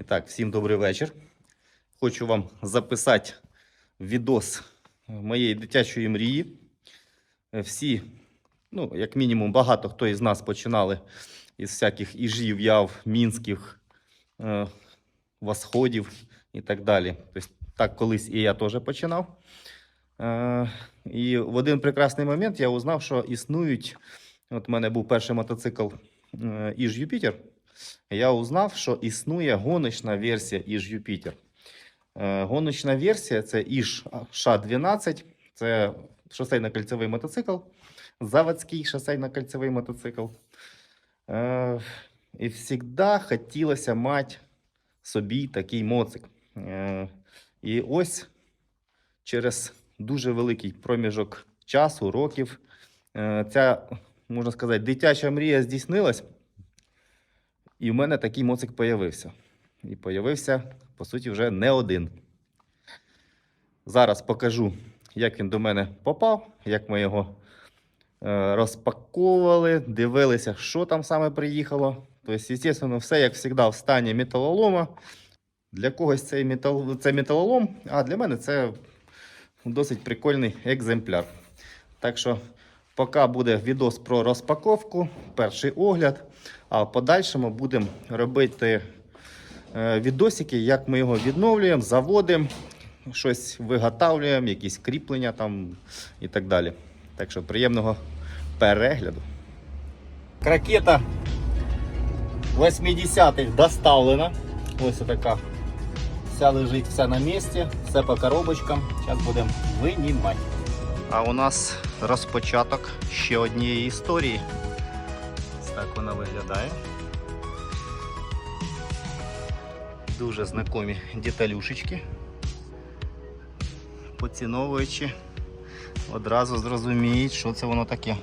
І так, всім добрий вечір. Хочу вам записати відос моєї дитячої мрії. Всі, ну, як мінімум, багато хто із нас починали із всяких іжів, яв, мінських, е, восходів і так далі. Тобто, так колись і я теж починав. Е, і в один прекрасний момент я узнав, що існують. От у мене був перший мотоцикл е, Іж Юпітер. Я узнав, що існує гоночна версія Іж Юпітер. Е, Гоночна версія це Іж Ш-12, це шосейно-кольцевий мотоцикл, заводський шосейно-кольцевий мотоцикл. Е, І завжди хотілося мати собі такий моцик. Е, І ось через дуже великий проміжок часу, років, ця, можна сказати, дитяча мрія здійснилась. І в мене такий моцик появився. І появився, по суті, вже не один. Зараз покажу, як він до мене попав, як ми його е, розпаковували, дивилися, що там саме приїхало. Тобто, звісно, все, як завжди, в стані металолома. Для когось цей метал, це металолом, а для мене це досить прикольний екземпляр. Так що, поки буде відос про розпаковку, перший огляд. А в подальшому будемо робити е, відосики, як ми його відновлюємо, заводимо, щось виготовлюємо, якісь кріплення там і так далі. Так що приємного перегляду. Ракета 80-х доставлена. Ось така. Вся лежить, вся на місці, все по коробочкам. Зараз будемо винімати. А у нас розпочаток ще однієї історії. Так вона виглядає. Дуже знакомі деталюшечки. Поціновуючи, одразу зрозуміють, що це воно таке.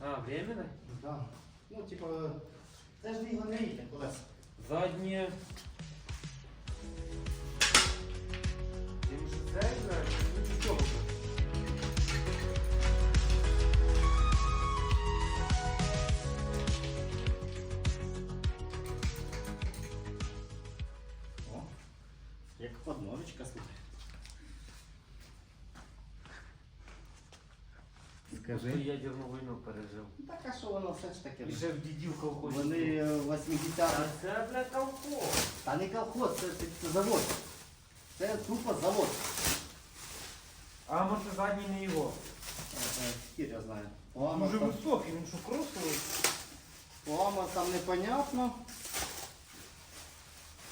А, временне. Да. Ну, типа, це ж не його не рідне колесо. Заднє. Ти вже це знаєш? Нічого. О, як подножечка, слухай. Скажи. ядерну війну пережив. Так, а що воно все ж таке? І ще в дідів колхозі. Вони е, 80 Та це, бля, колхоз. Та не колхоз, це, це, це завод. Це тупо завод. А може задній не його. Хір я знаю. Плама Дуже там, високий, він що кросовий. плама там непонятно.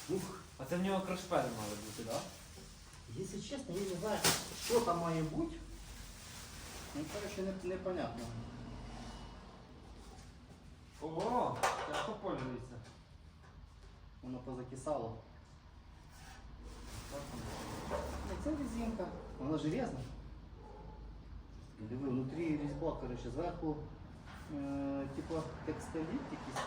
Ух. А це в нього крашпери мали бути, так? Якщо чесно, я не знаю, що там має бути. Ну, коротше, не, непонятно. Ого, тяжко пользується. Воно позакисало. Ну, Це резинка. Вона железна. Диви, внутрі різьба, коротше, зверху, е, типу, текстиліт якийсь.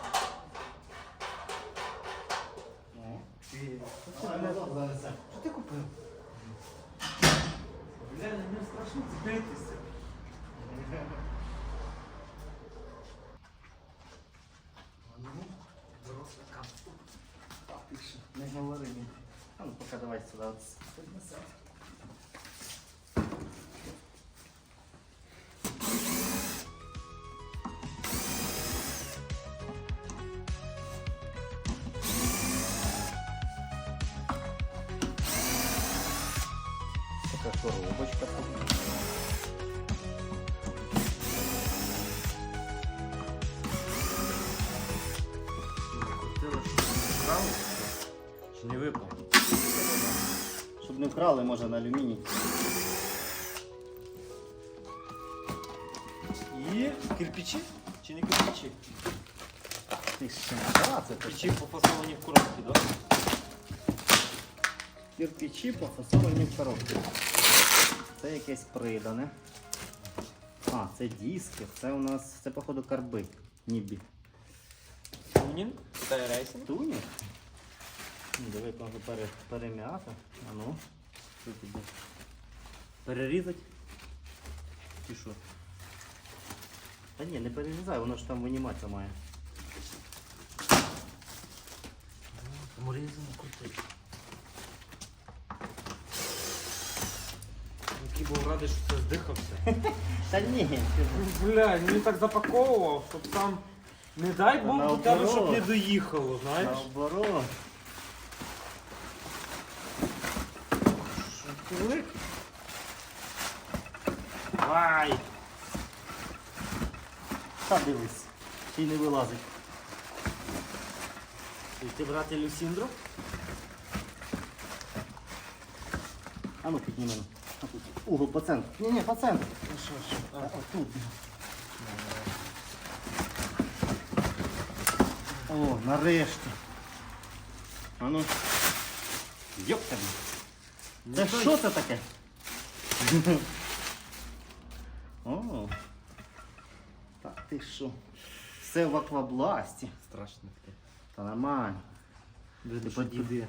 О. А, назад занесе. Що ти купив? Бля, на страшно збитися. Так, ти що, не говори мені. А ну поки давай сюди вкрали, може на алюміній. І кирпичі? Чи не кирпичі? Ти ще а, це Кирпичі пофасовані в коробки, так? Кирпичі пофасовані в коробки. Це якесь придане. А, це диски. Це у нас, це походу карби. Нібі. Тунінг, тайрейсинг. Диви, як пере, перем'яти. А ну, що тобі? Перерізати? Чи що? Та ні, не перерізай, воно ж там виніматися має. Морізано крутий. Який був радий, що це здихався. Та ні, Бля, він так запаковував, щоб там. Не дай Бог до тебе, щоб не доїхало, знаєш? наоборот. Шутник. Давай! Та дивись, ще й не вилазить. І ти брати Люсіндру? А ну тут Угол по центру. Ні, ні, по центру. Ну що ж, А, Отут. О, нарешті. А ну. Йоп тебе. Це що це таке? О. Та ти що? Все в аквабласті. Страшно таке. Та нормально. Ти Ти подиви-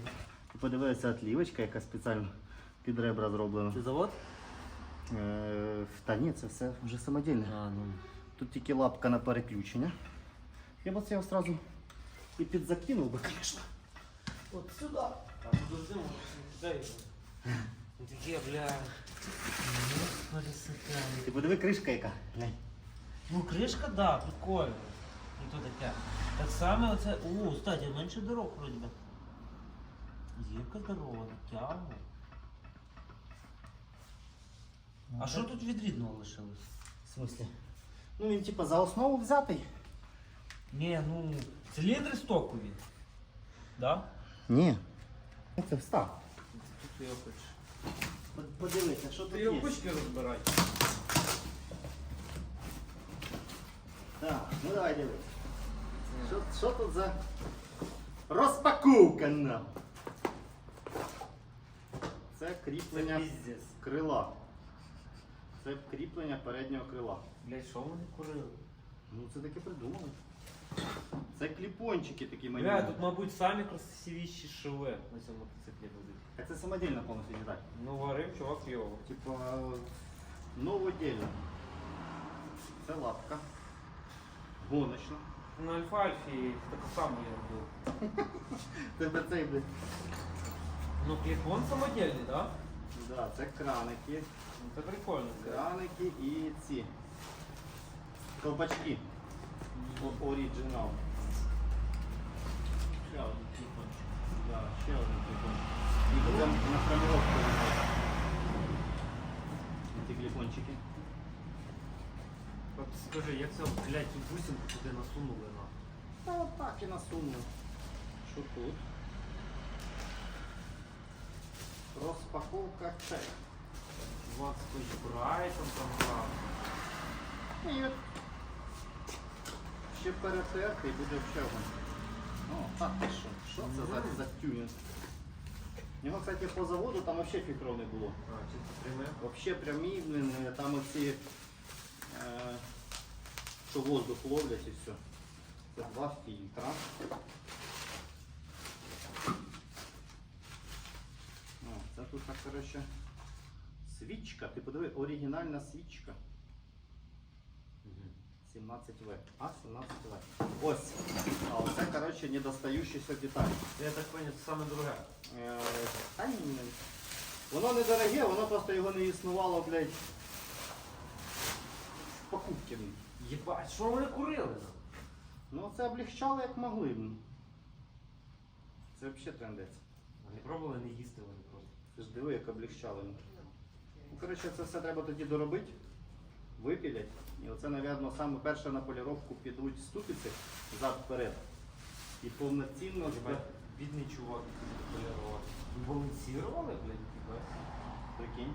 ти подивися, отлівочка, яка спеціально під ребра зроблена. Це завод? Е, та ні, це все вже самодільне. А, ну. Тут тільки лапка на переключення. Я б це його одразу і підзакинув би, звісно. От сюди. А подожди, може, не кидай його. Ну таке, бля. Ну. Ти подиви кришка яка. Глянь. Ну, кришка, да, прикольно. І то таке. Так само оце. О, кстати, менше дорог вроді би. Зірка здорова, натягує. А що тут від рідного лишилось? В смислі? Ну він типа за основу взятий. Ні, ну, циліндри стокові. Да? Ні. Це встав. Ти його хочеш. Подивися, що тут Ти його є. розбирай. Так, ну давай дивись. Що, що тут за розпаковка на? Це кріплення піздець. крила. Це кріплення переднього крила. Блять, що вони курили? Ну це таке придумали. Це кліпончики такі Бля, маленькі. тут, мабуть, самі красивіші шови на цьому мотоциклі будуть. Так це самодільно повністю деталь. Ну, варив, чувак, його. Типа новодільно. Це лапка. Гоночна. На Альфа-Альфі таку саму я робив. Тебе цей буде. Ну, кліпон самодільний, да? Да, це краники. Ну, це прикольно. це. Краники і ці. Колпачки. Оригінал. Ще один кліпончик. Да, ще один кліпон. І потім на фраміровку. Ці кліпончики. Скажи, як це, блядь, цю бусинку туди насунули на? Та отак і насунув. Що тут? Розпаковка чек. Вот скотч Брайтон там брав. І ще перетертий буде в чергу. О, так ти що? Що це за, за тюнінг? Його, кстати, по заводу там взагалі фільтров не було. А, чи це пряме? Вообще прямі, е, там оці, е, що воздух ловлять і все. Це два фільтра. О, це тут так, коротше, свічка. Ти подиви, оригінальна свічка. 17В. А, 17В. Ось. А оце, коротше, недостающийся деталь. Я так понял, це саме друге. Е, Та ні. Воно недороге, воно просто його не існувало, блядь. в Покупки. Єбать, що вони курили? Ну це облегчало як могли. Це взагалі трендець. Вони пробували не їсти вони просто. Ти ж диви, як облегчало. Ну, коротше, це все треба тоді доробити, випілять. І оце, напевно, саме перше на поліровку підуть ступиці зад-вперед. І повноцінно Єбать, бідний чувак полірував. Балансірували, блядь? Прикинь.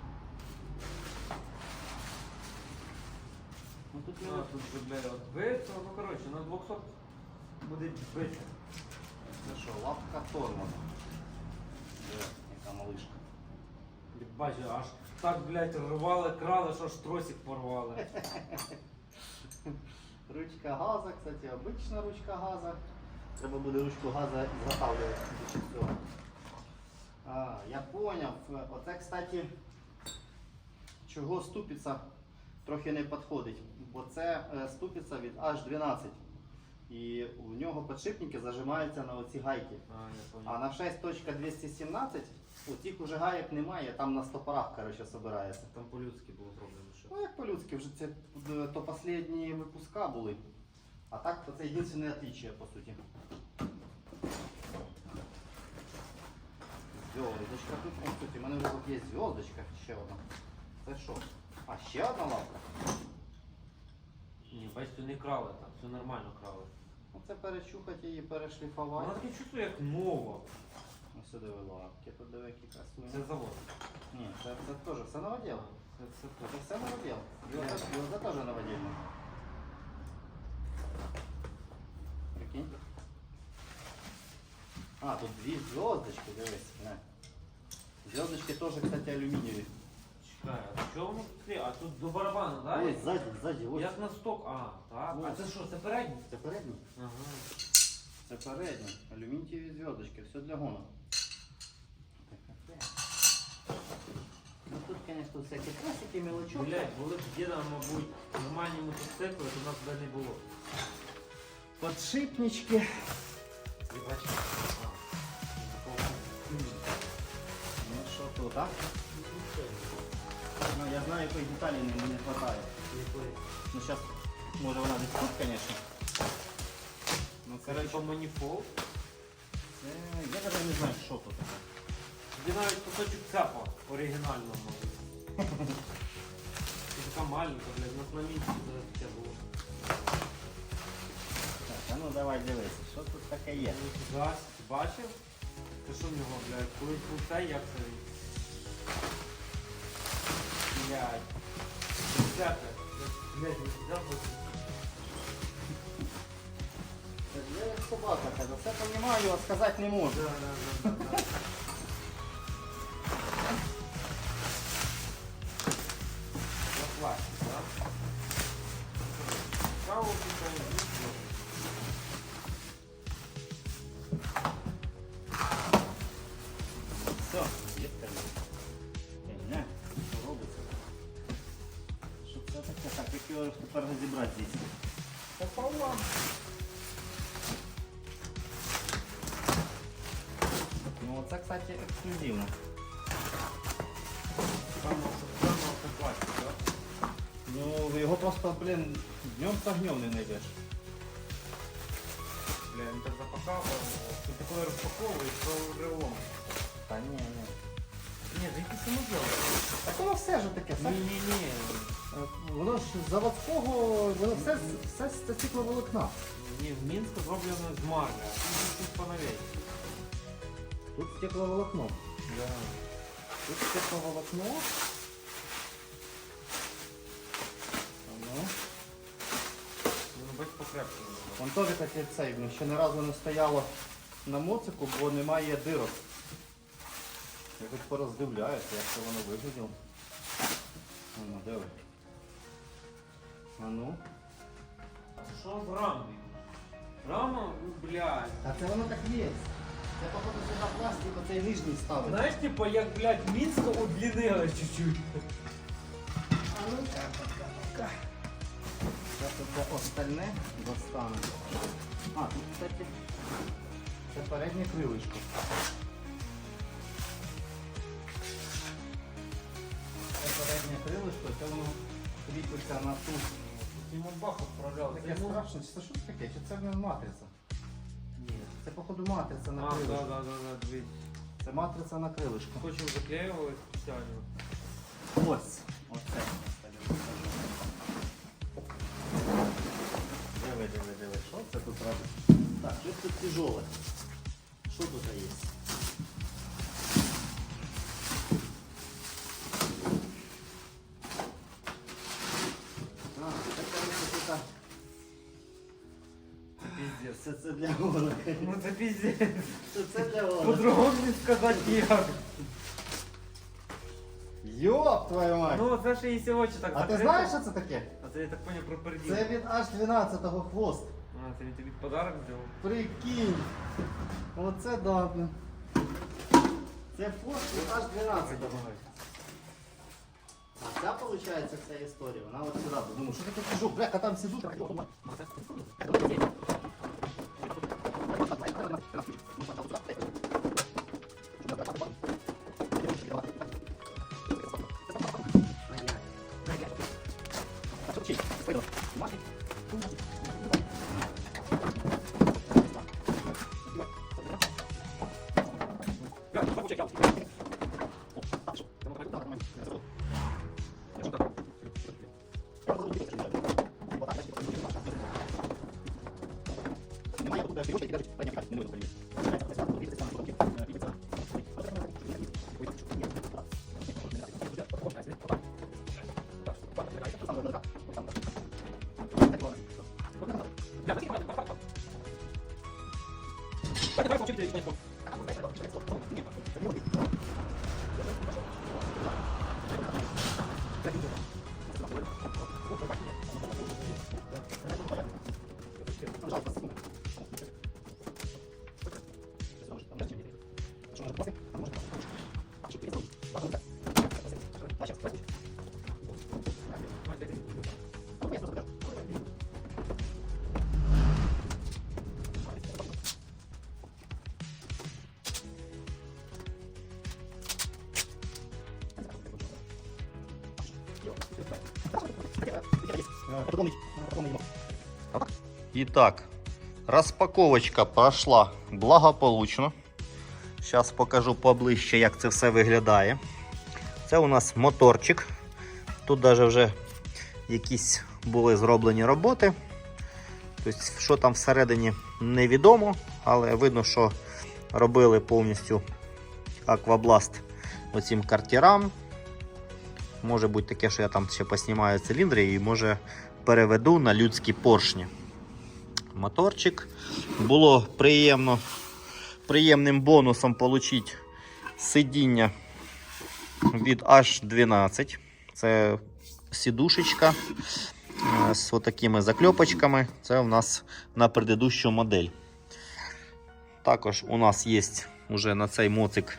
Ну тут Ну, тут же, бля, от бито, ну коротше, на 200 буде бити. Це що, лапка тормоза. Яка малишка. Бачу, аж так, блядь, рвали, крали, що аж тросик порвали. Ручка газа, кстати, обична ручка газа. Треба буде ручку газа заготавлювати більше всього. А, я поняв. Оце, кстати, чого ступиця трохи не підходить. Бо це е, ступиця від H12. І у нього підшипники зажимаються на оці гайки. А, я А на 6.217 у тих уже гаєк немає, там на стопорах коротше, собирається. Там по-людськи було зроблено що. Ну, як по-людськи, вже це е, то останні випуска були. А так, то це єдине отличие, по суті. Зв'язочка тут, по суті, в мене вже тут є зв'язочка, ще одна. Це що? А, ще одна лапка? Ні, бачите, не крали там, все нормально крали. Ну це перечухати її, Вона перешліфувати. таке чувство, як нова. Ось сюди лапки, тут диви, які Це завод. Ні, це, це теж все новоділ. Це, це Це теж. все новоділ. Його, його теж новодільно. Прикинь. А, тут дві зв'язочки, дивись. Не. Зв'язочки теж, кстати, алюмінієві. Чекай, а воно тут? А тут до барабану, так? Ось ззаді, ззаді, ось. Як на сток. А, так. А це що, це передній? Це передній. Ага. Це передній. Алюмінієві зв'язочки, все для гона. Тут, конечно, всякі красики, мелочок. Блять, були б діда, мабуть, нормальні мотоцикли, то нас туди не було. Подшипнички. І бачите? А. Ну що тут, а? Ну, я знаю, якої деталі не, не вистачає. Ну, сейчас, може вона десь тут, конечно. Ну, Короче, короче, маніфолд. це, я навіть не знаю, що тут таке. Де навіть кусочок цепа оригінального. Це така маленька, блядь, на знамінці таке було. Так, а ну давай дивись, що тут таке є. Газ, бачив? Це що в нього, блядь, колись був цей, як це він? Блядь. Цепи. Блядь, не взяв. Це я як собака каже, все розумію, а сказати не можу. Да, да, да, да, Пополам. Ну це, кстати, ексклюзивно. Ну, його просто, блін, днем з огнем не знайдеш. Бля, він так запакав, ти такое розпаковуєш, що ревом. Та ні, ні. Ні, це якийсь самоділ. Так воно все ж таке, все. Ні, ні, ні. Е, Воно ж заводського, воно все, все з це стекловолокна. Ні, в Мінську зроблено з марля, а тут поновей. Тут стекловолокно. Да. Тут стекловолокно. Ну, Ну, бач покрепше. Вон теж таке цей, ну, ще не разу не стояло на моцику, бо немає дирок. Я хоч пороздивляюся, як це воно вигляділо. Ну, де ви? А ну. А що з рамою? Рама, ну, блядь. А це воно так є. Це походу сюди пластик, оцей нижній ставить. Знаєш, типа, як, блядь, Мінська удлінила чуть-чуть. А ну так, так, так. Зараз це остальне достану. А, тут, кстати, це переднє крилишко. Це переднє крилишко, це воно кріпиться на ту. Йому бах відправляв. Таке страшно, чи це що це таке? Чи це не матриця? Ні. Це походу матриця на да, крилишко. да, да, да, дивись. Це матриця на крилишко. Скотчем заклеювали спеціально. Ось. Оце. Диви, диви, диви. Що це тут робить? Так, щось тут тяжеле. Що тут є? Це це для гонок. Ну це піздець. Це це для гонок. По-другому не сказати як. Йоп, твою мать! Ну це ще і очі так а ти закрито. знаєш, що це таке? А це я так поняв про перділ. Це від H12 хвост. А, це він тобі подарок зробив. Прикинь. Оце да. блін. Це хвост від H12. А ця, виходить, ця історія, вона от сюди. Думаю, що таке кажу, бляха, там сидуть. Итак, розпаковочка пройшла благополучно. Зараз покажу поближче, як це все виглядає. Це у нас моторчик. Тут навіть вже якісь були зроблені роботи. Тобто, що там всередині невідомо, але видно, що робили повністю аквабласт оцим картерам. Може бути таке, що я там ще поснімаю циліндри і може переведу на людські поршні. Моторчик. Було приємно, приємним бонусом отримати сидіння від H12. Це сідушечка е, з отакими закльопочками. Це у нас на предыдущу модель. Також у нас є вже на цей моцик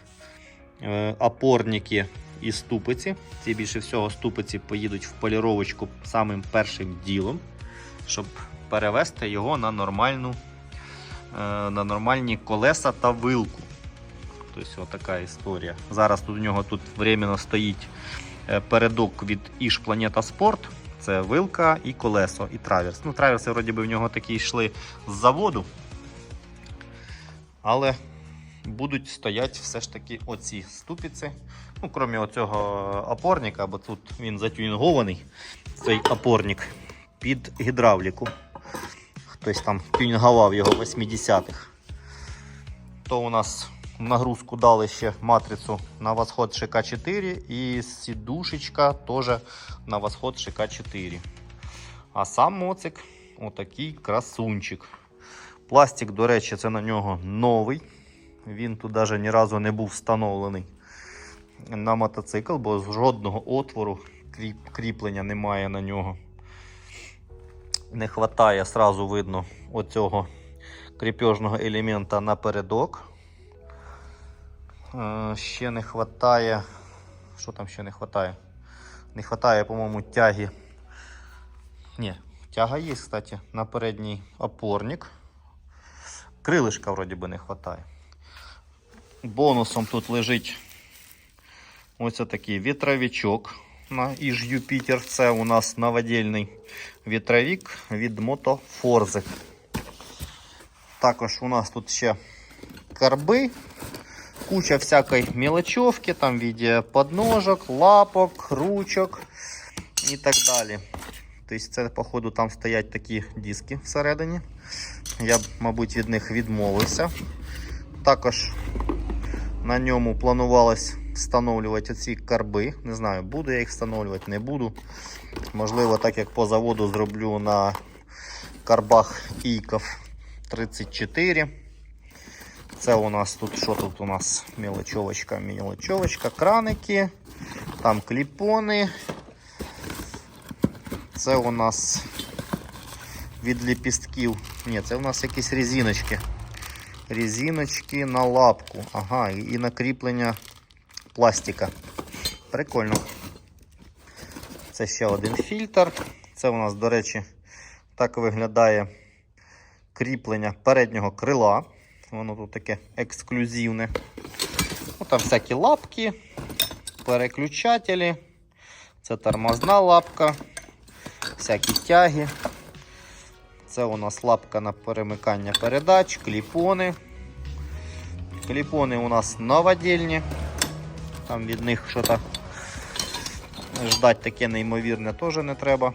е, опорники і ступиці. Ці більше всього ступиці поїдуть в поліровочку самим першим ділом, щоб перевести його на нормальну, е, на нормальні колеса та вилку. Тобто така історія. Зараз тут у нього тут временно стоїть е, передок від Іж Планета Спорт. Це вилка і колесо, і траверс. Ну, траверси вроді би в нього такі йшли з заводу. Але будуть стояти все ж таки оці ступиці. Ну, крім оцього опорника, бо тут він затюнінгований, цей опорник під гідравліку. Хтось там тюнінгував його в 80-х. То у нас нагрузку дали ще матрицю на восход ШК4 і сідушечка теж на восход ШК4. А сам моцик отакий красунчик. Пластик, до речі, це на нього новий. Він тут навіть ні разу не був встановлений на мотоцикл, бо жодного отвору кріплення немає на нього. Не вистачає, сразу видно, оцього кріпежного елемента напередок. Е, Ще не вистачає. Що там ще не вистачає? Не вистачає, по-моєму, тяги. Ні, тяга є, кстати, на передній опорник. Крилишка вроді би не вистачає. Бонусом тут лежить ось такий вітровичок на Іж Юпітер. Це у нас новодільний вітровік від Forze. Також у нас тут ще карби, куча всякої мелочевки, там в віді подножок, лапок, ручок і так далі. Тобто це, походу, там стоять такі диски всередині. Я мабуть, від них відмовився. Також на ньому планувалось встановлювати ці карби. Не знаю, буду я їх встановлювати, не буду. Можливо, так як по заводу зроблю на карбах ійков 34. Це у нас тут, що тут у нас? Мілочовочка, мілочовочка, краники, там кліпони. Це у нас від ліпістків. Ні, це у нас якісь резиночки. Резиночки на лапку. Ага, і на кріплення пластика. Прикольно. Це ще один фільтр. Це у нас, до речі, так виглядає кріплення переднього крила. Воно тут таке ексклюзивне. Ну, там всякі лапки, переключателі. Це тормозна лапка, всякі тяги. Це у нас лапка на перемикання передач, кліпони. Кліпони у нас новодільні. Там від них щось ждать таке неймовірне теж не треба.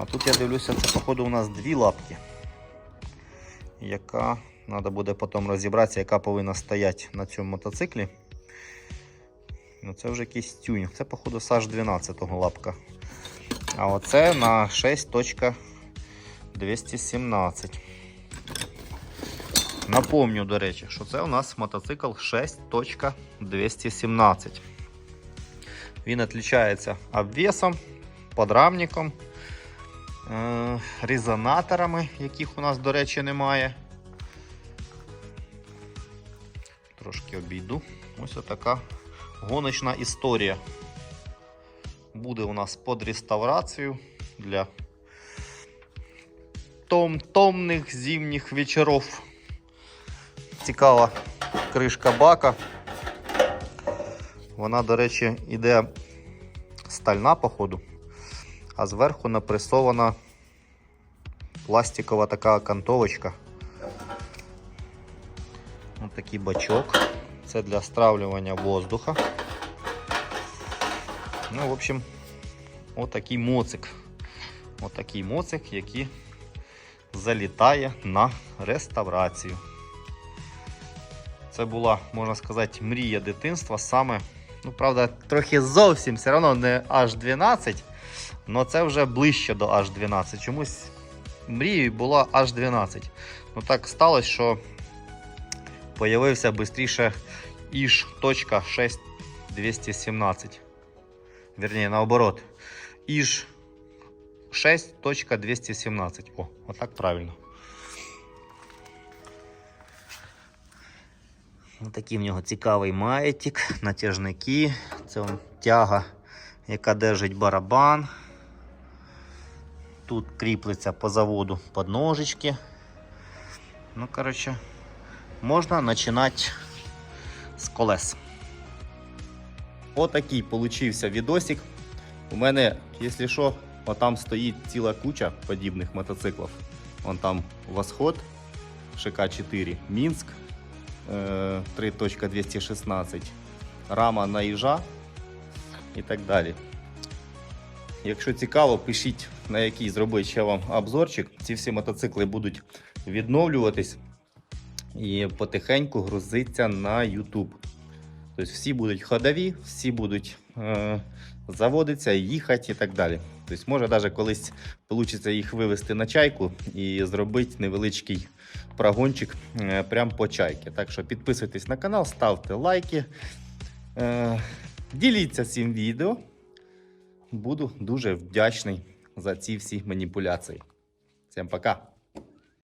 А тут я дивлюся, це походу у нас дві лапки. Яка треба буде потім розібратися, яка повинна стояти на цьому мотоциклі. Ну, це вже якийсь тюнінг. Це, походу, Саш 12 лапка. А оце на 6.217. Напомню, до речі, що це у нас мотоцикл 6.217. Він відрізняється обвесом, подрамником, е- резонаторами, яких у нас, до речі, немає. Трошки обійду. Ось така гоночна історія. Буде у нас під реставрацію для том томних зимніх вечорів. Цікава кришка бака. Вона, до речі, іде стальна, походу, а зверху напресована пластикова така окантовочка. Ось такий бачок. Це для стравлювання воздуха. Ну, в общем, отакий моцик. Отакий моцик, який залітає на реставрацію. Це була, можна сказати, мрія дитинства саме. Ну, правда, трохи зовсім все одно не H12, але це вже ближче до H12. Чомусь мрією була H12. Ну так сталося, що появився швидше ish.6217. Вірніше, наоборот. ish 6.217. О, отак правильно. Такий в нього цікавий маятик, натяжники. Це он тяга, яка держить барабан. Тут кріплеться по заводу подножечки. Ну, коротше, можна починати з колес. Отакий получився відосик. У мене, якщо що, отам стоїть ціла куча подібних мотоциклів. Вон там Восход, ШК-4, Мінськ. Е, 3.216, рама на їжа і так далі. Якщо цікаво, пишіть на який зробити ще вам обзорчик. Ці всі мотоцикли будуть відновлюватись і потихеньку грузиться на YouTube. Тобто всі будуть ходові, всі будуть е, заводитися, їхати і так далі. Тобто, може, навіть колись вийде їх вивезти на чайку і зробити невеличкий прогончик е, прямо по чайки. Так що підписуйтесь на канал, ставте лайки, е, діліться цим відео. Буду дуже вдячний за ці всі маніпуляції. Всім пока!